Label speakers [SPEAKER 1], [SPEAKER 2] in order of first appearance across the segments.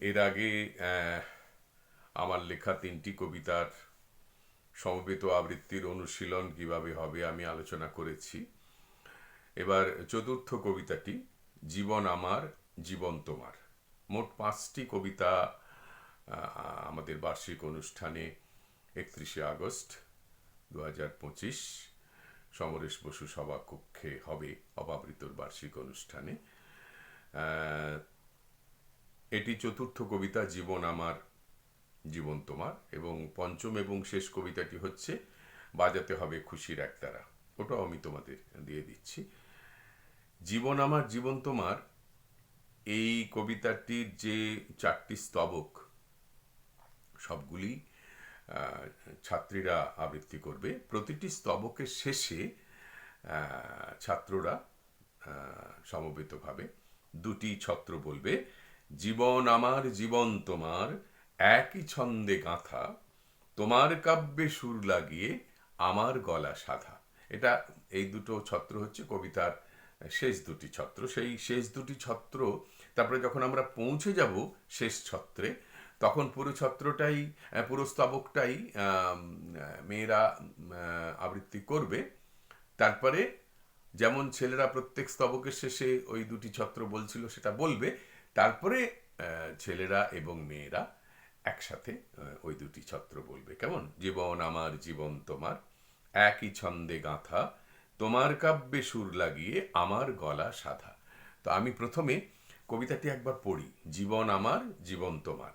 [SPEAKER 1] এর আগে আমার লেখা তিনটি কবিতার সমবেত আবৃত্তির অনুশীলন কীভাবে হবে আমি আলোচনা করেছি। এবার চতুর্থ কবিতাটি, জীবন আমার, জীবন তোমার। মোট পাঁচটি কবিতা আমাদের বার্ষিক অনুষ্ঠানে একত্রিশে আগস্ট দু হাজার পঁচিশ, সমরেশ বসু সভাকক্ষে হবে অবাবৃতর বার্ষিক অনুষ্ঠানে। এটি চতুর্থ কবিতা জীবন আমার, জীবন তোমার, এবং পঞ্চম এবং শেষ কবিতাটি হচ্ছে, বাজাতে হবে খুশির একতারা ওটাও আমি তোমাদের দিয়ে দিচ্ছি। জীবন আমার, জীবন তোমার, এই কবিতাটির যে চারটি স্তবক, সবগুলি ছাত্রীরা আবৃত্তি করবে। প্রতিটি স্তবকের শেষে ছাত্ররা সমবেতভাবে দুটি ছত্র বলবে। জীবন আমার, জীবন তোমার, একই ছন্দে গাঁথা। তোমার কাব্যে সুর লাগিয়ে আমার গলা সাধা। এটা এই দুটো ছত্র হচ্ছে কবিতার শেষ দুটি ছত্র। সেই শেষ দুটি ছত্র, তারপরে যখন আমরা পৌঁছে যাব শেষ ছত্রে, তখন পুরো ছত্রটাই পুরো স্তবকটাই মেয়েরা আবৃত্তি করবে। তারপরে যেমন ছেলেরা প্রত্যেক স্তবকের শেষে ওই দুটি ছত্র বলছিল সেটা বলবে তারপরে ছেলেরা এবং মেয়েরা একসাথে ওই দুটি ছত্র বলবে। কেমন? জীবন আমার, জীবন তোমার। একই ছন্দে গাঁথা, তোমার কাব্যে সুর লাগিয়ে আমার গলা সাধা। তো আমি প্রথমে কবিতাটি একবার পড়ি। জীবন আমার, জীবন তোমার।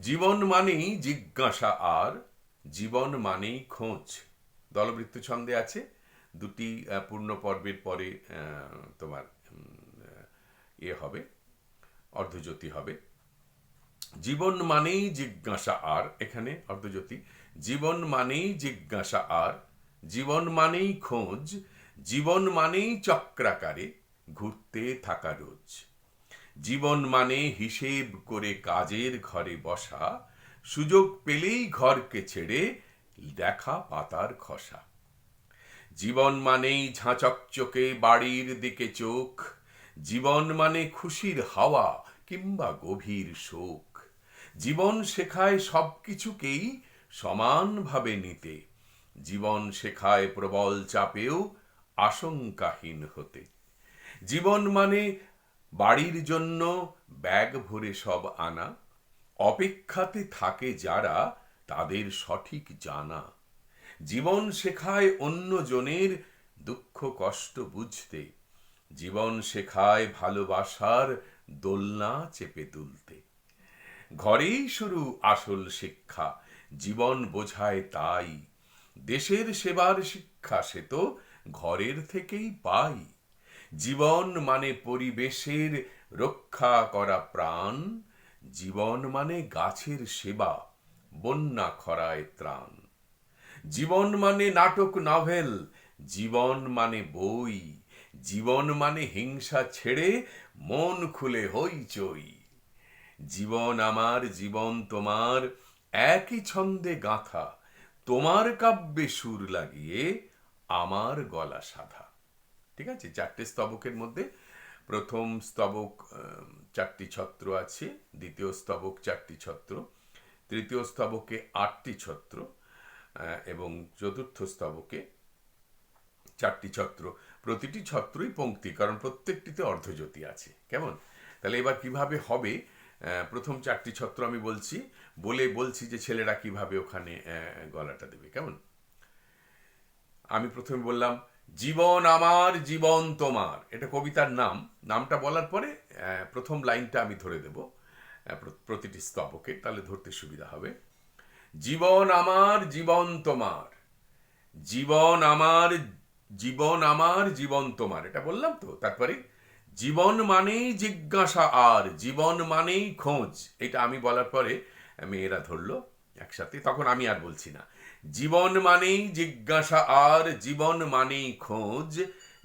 [SPEAKER 1] জীবন মানেই জিজ্ঞাসা আর, জীবন মানেই খোঁজ। দলবৃত্ত ছন্দে আছে। দুটি পূর্ণ পর্বের পরে তোমার ইয়ে হবে। অর্ধজ্যোতি হবে। জীবন মানেই জিজ্ঞাসা আর, এখানে অর্ধজ্যোতি। জীবন মানেই জিজ্ঞাসা আর, জীবন মানেই খোঁজ, জীবন মানেই চক্রাকারে ঘুরতে থাকা রোজ। জীবন মানে হিসেব করে কাজের ঘরে বসা, সুযোগ পেলেই ঘরকে ছেড়ে দেখা পাতার খসা। জীবন মানেই ঝাঁচকচকে বাড়ির দিকে চোখ জীবন মানে খুশির হাওয়া কিংবা গভীর শোক। জীবন শেখায় সব কিছুকেই সমানভাবে নিতে। জীবন শেখায় প্রবল চাপেও আশঙ্কাহীন হতে। জীবন মানে বাড়ির জন্য ব্যাগ ভরে সব আনা। অপেক্ষাতে থাকে যারা তাদের সঠিক জানা। জীবন শেখায় অন্যজনের দুঃখ কষ্ট বুঝতে। জীবন শেখায় ভালোবাসার দোলনা চেপে তুলতে। ঘরেই শুরু আসল শিক্ষা, জীবন বোঝায় তাই। দেশের সেবার শিক্ষা সে তো ঘরের থেকেই পাই। জীবন মানে পরিবেশের রক্ষা করা প্রাণ, জীবন মানে গাছের সেবা, বন্যা খরায় ত্রাণ। জীবন মানে নাটক, নভেল, জীবন মানে বই জীবন মানে হিংসা ছেড়ে মন খুলে হইচই জীবন আমার, জীবন তোমার, একই ছন্দে গাঁথা। তোমার কাব্যে সুর লাগিয়ে আমার গলা সাধা। ঠিক আছে? চারটে স্তবকের মধ্যে। প্রথম স্তবক চারটি ছত্র আছে। দ্বিতীয় স্তবক, চারটি ছত্র। তৃতীয় স্তবকে আটটি ছত্র এবং চতুর্থ স্তবকে চারটি ছত্র। প্রতিটি ছত্রই পঙ্ক্তি, কারণ প্রত্যেকটিতে অর্ধজ্যোতি আছে। কেমন? তাহলে এবার কীভাবে হবে? প্রথম চারটি ছত্র আমি বলছি, বলে বলছি যে ছেলেরা কীভাবে ওখানে গলাটা দেবে। কেমন? আমি প্রথমে বললাম, জীবন আমার, জীবন তোমার। এটা কবিতার নাম। নামটা বলার পরে প্রথম লাইনটা আমি ধরে দেব প্রতিটি স্তবকে, তাহলে ধরতে সুবিধা হবে। জীবন আমার, জীবন তোমার। জীবন আমার জীবন আমার, জীবন তোমার। এটা বললাম তো, তারপরে, জীবন মানেই জিজ্ঞাসা আর, জীবন মানেই খোঁজ। এটা আমি বলার পরে মেয়েরা ধরলো একসাথে, তখন আমি আর বলছি না। জীবন মানেই জিজ্ঞাসা আর, জীবন মানেই খোঁজ।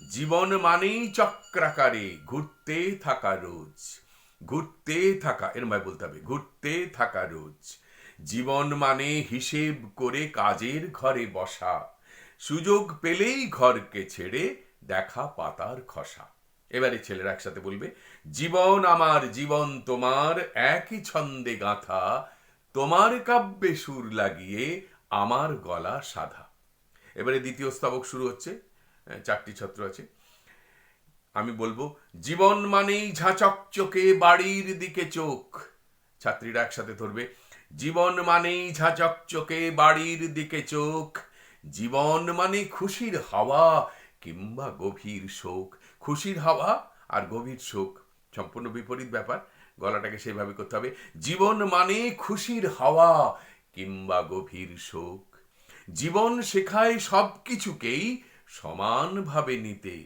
[SPEAKER 1] জীবন মানেই চক্রাকারে, ঘুরতে থাকা রোজ। ঘুরতে থাকা এর মানে বলতে হবে, ঘুরতে থাকা রোজ। জীবন মানে হিসেব করে কাজের ঘরে বসা। সুযোগ পেলেই ঘরকে ছেড়ে দেখা পাতার খসা। এবারে ছেলেরা একসাথে বলবে, জীবন আমার, জীবন তোমার, একই ছন্দে গাঁথা। তোমার কাব্যে সুর লাগিয়ে আমার গলা সাধা। এবারে দ্বিতীয় স্তবক শুরু হচ্ছে চারটি ছত্র আছে। আমি বলব, জীবন মানেই ঝাঁচকচকে বাড়ির দিকে চোখ। ছাত্রীরা একসাথে ধরবে, জীবন মানেই ঝাঁচকচকে বাড়ির দিকে চোখ। জীবন মানে খুশির হাওয়া কিংবা গভীর শোক। খুশির হাওয়া আর গভীর শোক, সম্পূর্ণ বিপরীত ব্যাপার। গলাটাকে সেইভাবে করতে হবে। জীবন মানে খুশির হাওয়া কিংবা গভীর শোক। জীবন শেখায় সব কিছুকেই সমানভাবে নিতে।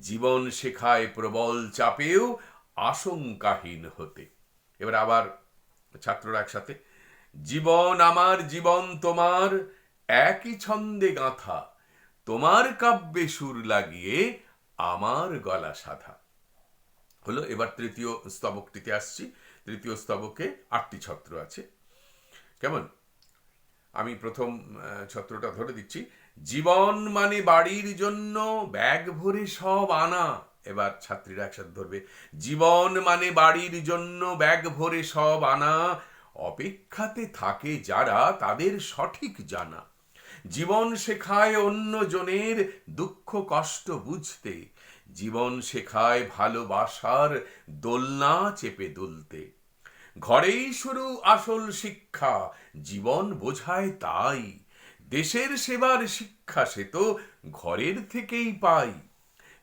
[SPEAKER 1] জীবন শেখায় প্রবল চাপেও আশঙ্কাহীন হতে। এবার আবার ছাত্ররা একসাথে। জীবন আমার, জীবন তোমার একই ছন্দে গাঁথা, তোমার কাব্যে সুর লাগিয়ে আমার গলা সাধা। হলো, এবার তৃতীয় স্তবকটিতে আসছি। তৃতীয় স্তবকে আটটি ছত্র আছে। কেমন? আমি প্রথম ছত্রটা ধরে দিচ্ছি। জীবন মানে বাড়ির জন্য ব্যাগ ভরে সব আনা। এবার ছাত্রীরা একসাথে ধরবে। জীবন মানে বাড়ির জন্য ব্যাগ ভরে সব আনা। অপেক্ষাতে থাকে যারা তাদের সঠিক জানা। জীবন শেখায় অন্য জনের দুঃখ কষ্ট বুঝতে, জীবন শেখায় ভালোবাসার দোলনা চেপে দুলতে। ঘরেই শুরু আসল শিক্ষা, জীবন বোঝায় তাই। দেশের সেবার শিক্ষা সে তো ঘরের থেকেই পাই।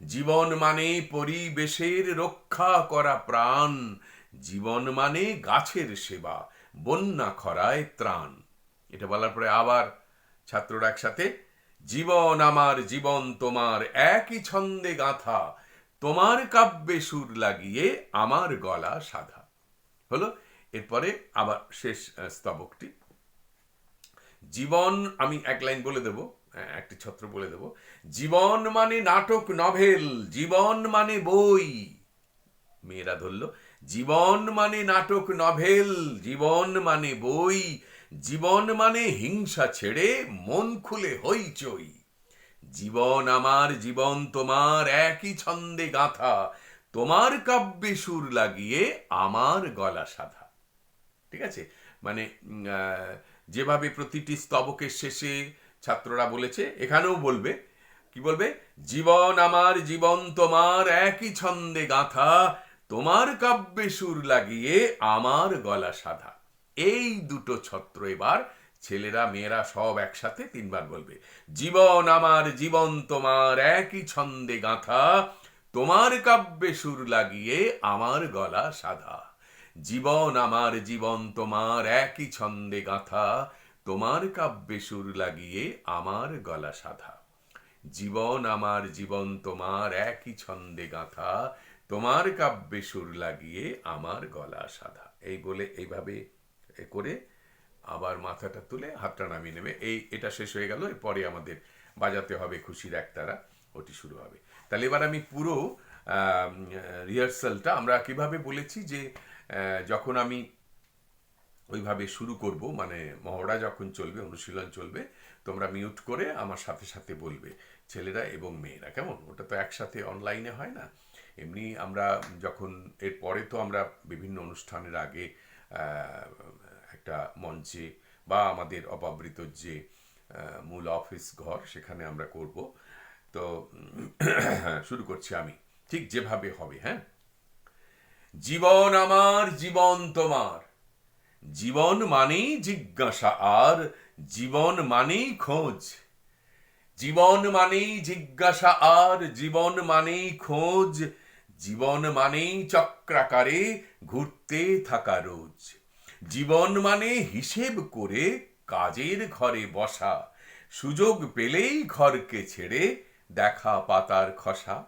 [SPEAKER 1] জীবন মানে পরিবেশের রক্ষা করা প্রাণ, জীবন মানে গাছের সেবা, বন্যা খরায় ত্রাণ। এটা বলার পরে আবার ছাত্ররা একসাথে জীবন আমার জীবন তোমার একই ছন্দে গাঁথা তোমার কাব্যে সুর লাগিয়ে আমার গলা সাধা। হলো? এরপরে আবার শেষ স্তবকটি। জীবন আমি এক লাইন বলে দেব আহ, একটি ছত্র বলে দেব। জীবন মানে নাটক নভেল জীবন মানে বই। মেয়েরা ধরল। জীবন মানে নাটক নভেল জীবন মানে বই। জীবন মানে হিংসা ছেড়ে মন খুলে হইচই। জীবন আমার, জীবন তোমার, একই ছন্দে গাঁথা। তোমার কাব্যে সুর লাগিয়ে আমার গলা সাধা। ঠিক আছে? মানে যেভাবে প্রতিটি স্তবকের শেষে ছাত্ররা বলেছে, এখানেও বলবে। কি বলবে? জীবন আমার, জীবন তোমার, একই ছন্দে গাঁথা। তোমার কাব্যে সুর লাগিয়ে আমার গলা সাধা। এই দুটো ছত্র এবার ছেলেরা, মেয়েরা সব একসাথে তিনবার বলবে, জীবন আমার, জীবন তোমার, একই ছন্দে গাঁথা, তোমার কাব্যে সুর লাগিয়ে আমার গলা সাধা। জীবন আমার, জীবন তোমার, একই ছন্দে গাঁথা, তোমার কাব্যে সুর লাগিয়ে আমার গলা সাধা। জীবন আমার, জীবন তোমার, একই ছন্দে গাঁথা, তোমার কাব্যে সুর লাগিয়ে আমার গলা সাধা। এই বলে এইভাবে করে আবার মাথাটা তুলে হাতটা নামিয়ে নেবে। এই, এটা শেষ হয়ে গেল। এরপরে আমাদের বাজাতে হবে খুশির একতারা, ওটি শুরু হবে। তাহলে এবার আমি পুরো রিহার্সালটা আমরা কীভাবে বলেছি যে যখন আমি ওইভাবে শুরু করব মানে মহড়া যখন চলবে, অনুশীলন চলবে, তোমরা মিউট করে আমার সাথে সাথে বলবে, ছেলেরা এবং মেয়েরা, কেমন? ওটা তো একসাথে অনলাইনে হয় না। এমনি আমরা যখন এর পরে তো আমরা বিভিন্ন অনুষ্ঠানের আগে একটা মঞ্চে বা আমাদের অপাবৃত যে মূল অফিস ঘর সেখানে আমরা করব। তো শুরু করছি আমি। ঠিক যেভাবে হবে হ্যাঁ? জীবন আমার, জীবন তোমার। জীবন মানেই জিজ্ঞাসা আর, জীবন মানেই খোঁজ। জীবন মানেই জিজ্ঞাসা আর, জীবন মানেই খোঁজ। জীবন মানেই চক্রাকারে ঘুরতে থাকা রোজ। জীবন মানে হিসেব করে কাজের ঘরে বসা। সুযোগ পেলেই ঘরকে ছেড়ে দেখা পাতার খসা।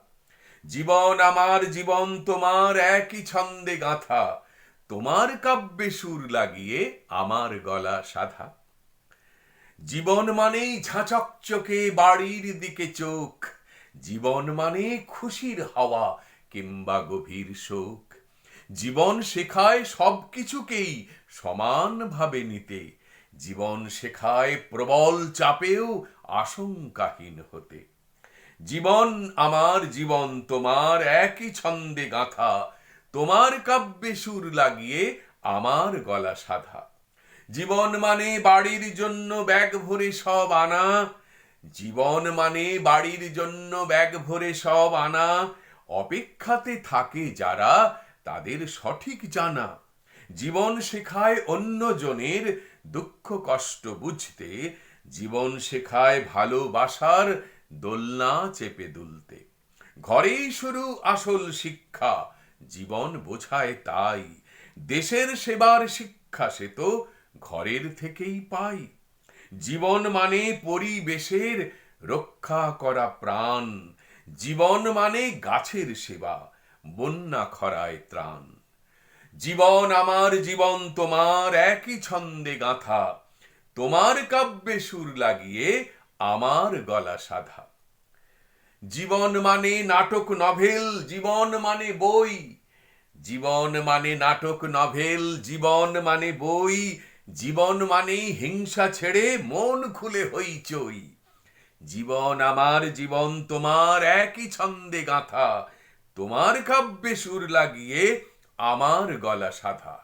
[SPEAKER 1] জীবন আমার, জীবন তোমার, একই ছন্দে গাঁথা। তোমার কাব্যে সুর লাগিয়ে আমার গলা সাধা। জীবন মানেই ঝাঁচকচকে বাড়ির দিকে চোখ। জীবন মানে খুশির হাওয়া কিংবা গভীর শোক। জীবন শেখায় সব কিছুকেই সমানভাবে নিতে, জীবন শেখায় প্রবল চাপেও আশঙ্কাহীন হতে। জীবন আমার, জীবন তোমার, একই ছন্দে গাঁথা, তোমার কাব্যে সুর লাগিয়ে আমার গলা সাধা। জীবন মানে বাড়ির জন্য ব্যাগ ভরে সব আনা, জীবন মানে বাড়ির জন্য ব্যাগ ভরে সব আনা, অপেক্ষাতে থাকে যারা তাদের সঠিক জানা। জীবন শেখায় অন্যজনের দুঃখ কষ্ট বুঝতে, জীবন শেখায় ভালোবাসার দোলনা চেপে দুলতে। ঘরেই শুরু আসল শিক্ষা, জীবন বোঝায় তাই। দেশের সেবার শিক্ষা সে তো ঘরের থেকেই পাই। জীবন মানে পরিবেশের রক্ষা করা প্রাণ। জীবন মানে গাছের সেবা, বন্যা খরায় ত্রাণ। জীবন আমার, জীবন তোমার, একই ছন্দে গাথা। তোমার কাব্যে সুর লাগিয়ে আমার গলা সাধা। জীবন মানে নাটক নভেল, জীবন মানে বই। জীবন মানে নাটক নভেল, জীবন মানে বই। জীবন মানে হিংসা ছেড়ে মন খুলে হইচই জীবন আমার, জীবন তোমার, একই ছন্দে গাথা। তোমার কাব্যে সুর লাগিয়ে আমার গলা সাধা।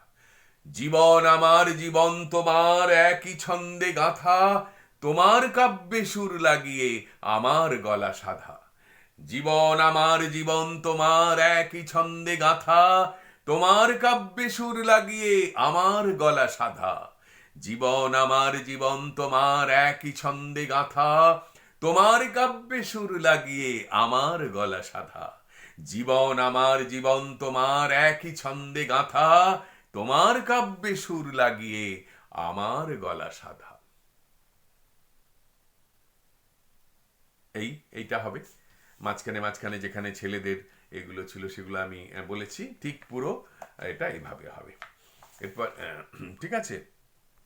[SPEAKER 1] জীবন আমার জীবন তোমার একই ছন্দে গাথা। তোমার কাব্যে সুর লাগিয়ে আমার গলা সাধা। জীবন আমার জীবন তোমার একই ছন্দে গাথা। তোমার কাব্যে সুর লাগিয়ে আমার গলা সাধা। জীবন আমার জীবন তোমার একই ছন্দে গাথা। তোমার কাব্যে সুর লাগিয়ে আমার গলা সাধা। জীবন আমার জীবন তোমার একই ছন্দে গাঁথা, তোমার কাব্যে সুর লাগিয়ে আমার গলা সাধা। এই, এইটা হবে। মাঝখানে মাঝখানে যেখানে ছেলেদের এগুলো ছিল সেগুলো আমি বলেছি। ঠিক পুরো, এটা এইভাবে হবে। এরপর ঠিক আছে?